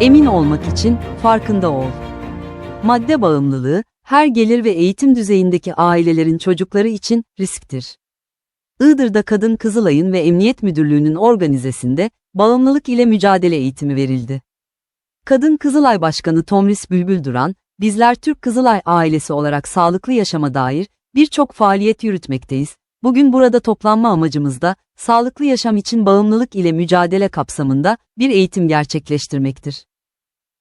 Emin olmak için farkında ol. Madde bağımlılığı, her gelir ve eğitim düzeyindeki ailelerin çocukları için risktir. Iğdır'da Kadın Kızılay'ın ve Emniyet Müdürlüğü'nün organizesinde bağımlılık ile mücadele eğitimi verildi. Kadın Kızılay Başkanı Tomris Bülbül Duran, bizler Türk Kızılay ailesi olarak sağlıklı yaşama dair birçok faaliyet yürütmekteyiz. Bugün burada toplanma amacımız da sağlıklı yaşam için bağımlılık ile mücadele kapsamında bir eğitim gerçekleştirmektir.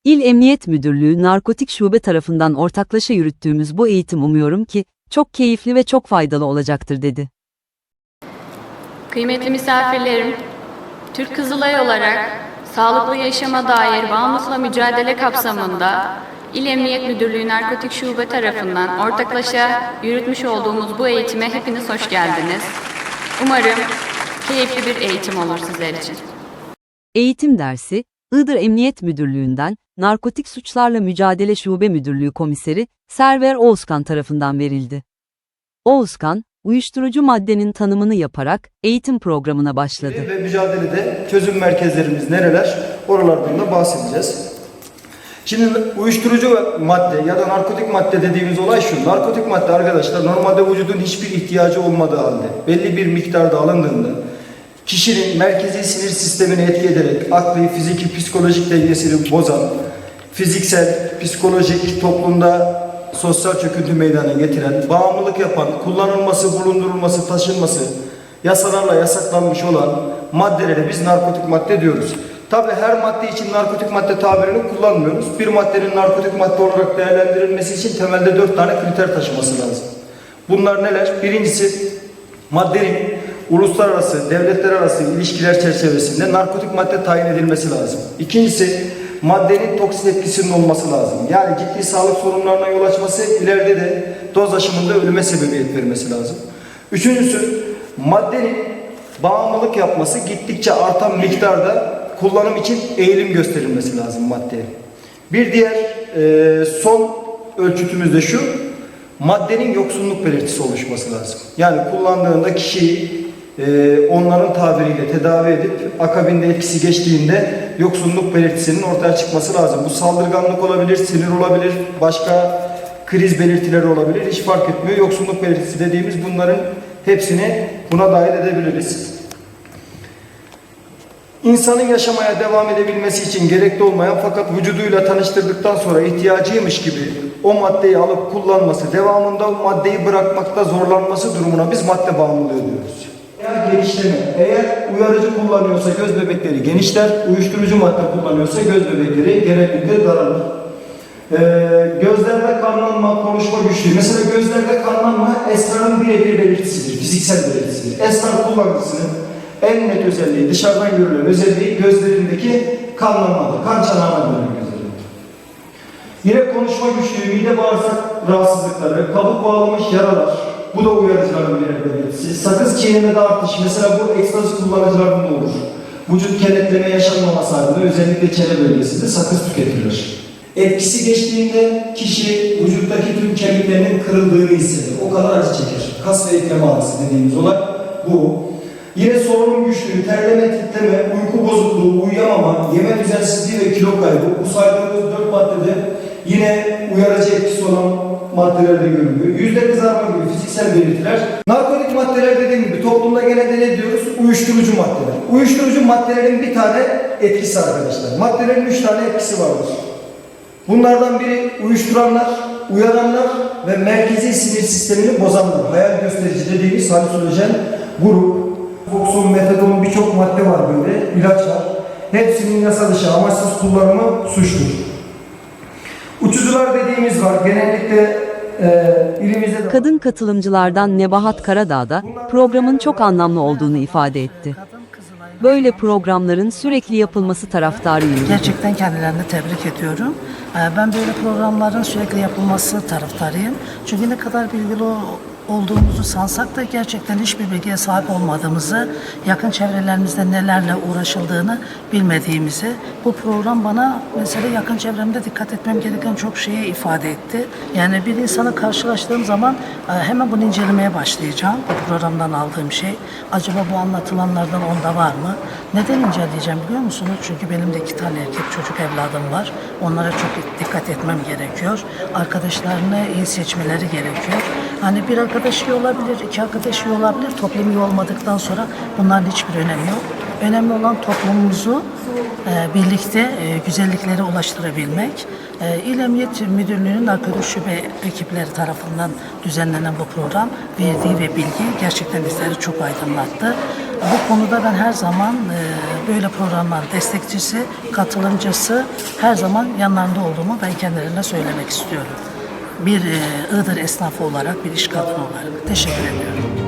İl Emniyet Müdürlüğü Narkotik Şube tarafından ortaklaşa yürüttüğümüz bu eğitim umuyorum ki çok keyifli ve çok faydalı olacaktır dedi. Kıymetli misafirlerim, Türk Kızılay olarak sağlıklı yaşama dair bağımlılıkla mücadele kapsamında İl Emniyet Müdürlüğü Narkotik Şube tarafından ortaklaşa yürütmüş olduğumuz bu eğitime hepiniz hoş geldiniz. Umarım keyifli bir eğitim olur sizler için. Eğitim dersi, Iğdır Emniyet Müdürlüğü'nden Narkotik Suçlarla Mücadele Şube Müdürlüğü Komiseri Server Oğuzkan tarafından verildi. Oğuzkan, uyuşturucu maddenin tanımını yaparak eğitim programına başladı. Ve mücadelede çözüm merkezlerimiz nereler? Oralardan da bahsedeceğiz. Şimdi uyuşturucu madde ya da narkotik madde dediğimiz olay şu. Narkotik madde arkadaşlar normalde vücudun hiçbir ihtiyacı olmadığı halde belli bir miktarda alındığında kişinin merkezi sinir sistemini etki ederek akli, fiziki, psikolojik dengesini bozan, fiziksel, psikolojik, toplumda sosyal çöküntü meydana getiren, bağımlılık yapan, kullanılması, bulundurulması, taşınması yasalarla yasaklanmış olan maddelere biz narkotik madde diyoruz. Tabi her madde için narkotik madde tabirini kullanmıyoruz. Bir maddenin narkotik madde olarak değerlendirilmesi için temelde dört tane kriter taşıması lazım. Bunlar neler? Birincisi maddenin uluslararası, devletler arası ilişkiler çerçevesinde narkotik madde tayin edilmesi lazım. İkincisi maddenin toksin etkisinin olması lazım. Yani ciddi sağlık sorunlarına yol açması ileride de doz aşımında ölüme sebebiyet vermesi lazım. Üçüncüsü maddenin bağımlılık yapması gittikçe artan miktarda kullanım için eğilim gösterilmesi lazım maddeye. Bir diğer e, son ölçütümüz de şu, maddenin yoksunluk belirtisi oluşması lazım. Yani kullandığında kişiyi e, onların tabiriyle tedavi edip akabinde etkisi geçtiğinde yoksunluk belirtisinin ortaya çıkması lazım. Bu saldırganlık olabilir, sinir olabilir, başka kriz belirtileri olabilir. Hiç fark etmiyor. Yoksunluk belirtisi dediğimiz bunların hepsini buna dahil edebiliriz. İnsanın yaşamaya devam edebilmesi için gerekli olmayan fakat vücuduyla tanıştırdıktan sonra ihtiyacıymış gibi o maddeyi alıp kullanması, devamında o maddeyi bırakmakta zorlanması durumuna biz madde bağımlılığı diyoruz. Eğer genişleme, eğer uyarıcı kullanıyorsa göz bebekleri genişler, uyuşturucu madde kullanıyorsa göz bebekleri genellikle daralır. Ee, gözlerde kanlanma, konuşma güçlüğü. Mesela gözlerde kanlanma esrarın birebir belirtisidir, fiziksel belirtisidir. Esrar kullanıcısının en net özelliği, dışarıdan görülen özelliği gözlerindeki kanlanmadır. Kan çanağına görünür gözlerinde. Yine konuşma güçlüğü, mide bağırsak rahatsızlıkları, kabuk bağlamış yaralar. Bu da uyarıcıların birer belirtisi. Sakız çiğnemede artış. Mesela bu ekstaz kullanıcılarında olur. Vücut kenetleme yaşanmaması halinde özellikle çene bölgesinde sakız tüketilir. Etkisi geçtiğinde kişi vücuttaki tüm kemiklerinin kırıldığını hisseder. O kadar acı çeker. Kas ve eklem ağrısı dediğimiz olay bu. Yine solunum güçlüğü, terleme, titreme, uyku bozukluğu, uyuyamama, yeme düzensizliği ve kilo kaybı. Bu saydığımız dört maddede yine uyarıcı etkisi olan maddelerde görülüyor. Yüzde kızarma gibi fiziksel belirtiler. Narkotik maddeler dediğim gibi toplumda genelde ne diyoruz? Uyuşturucu maddeler. Uyuşturucu maddelerin bir tane etkisi arkadaşlar. Maddelerin üç tane etkisi vardır. Bunlardan biri uyuşturanlar, uyaranlar ve merkezi sinir sistemini bozanlar. Hayal gösterici dediğimiz halüsinojen grup. Fokson, metadon birçok madde var böyle, ilaçlar. Hepsinin yasa dışı amaçsız kullanımı suçtur. Uçucular dediğimiz var. Genellikle e, ilimizde de Kadın katılımcılardan Nebahat Karadağ da programın çok anlamlı olduğunu ifade etti. Böyle programların sürekli yapılması taraftarıyım. Gerçekten kendilerini tebrik ediyorum. Ee, Ben böyle programların sürekli yapılması taraftarıyım. Çünkü ne kadar bilgili o- olduğumuzu sansak da gerçekten hiçbir bilgiye sahip olmadığımızı, yakın çevrelerimizde nelerle uğraşıldığını bilmediğimizi, bu program bana mesela yakın çevremde dikkat etmem gereken çok şeye ifade etti. Yani bir insanı karşılaştığım zaman e, hemen bunu incelemeye başlayacağım. Bu programdan aldığım şey. Acaba bu anlatılanlardan onda var mı? Neden inceleyeceğim biliyor musunuz? Çünkü benim de iki tane erkek çocuk evladım var. Onlara çok dikkat etmem gerekiyor. Arkadaşlarını iyi seçmeleri gerekiyor. Hani bir arkadaş iyi olabilir, iki arkadaş iyi olabilir. Toplum iyi olmadıktan sonra bunların hiçbir önemi yok. Önemli olan toplumumuzu e, birlikte e, güzelliklere ulaştırabilmek. E, İl Emniyet Müdürlüğü'nün narkotik şube ekipleri tarafından düzenlenen bu program verdiği ve bilgi gerçekten bizleri çok aydınlattı. Bu konuda ben her zaman e, böyle programların destekçisi, katılımcısı, her zaman yanlarında olduğumu ben kendilerine söylemek istiyorum. Bir e, Iğdır esnafı olarak, bir iş kadını olarak. Teşekkür ediyorum.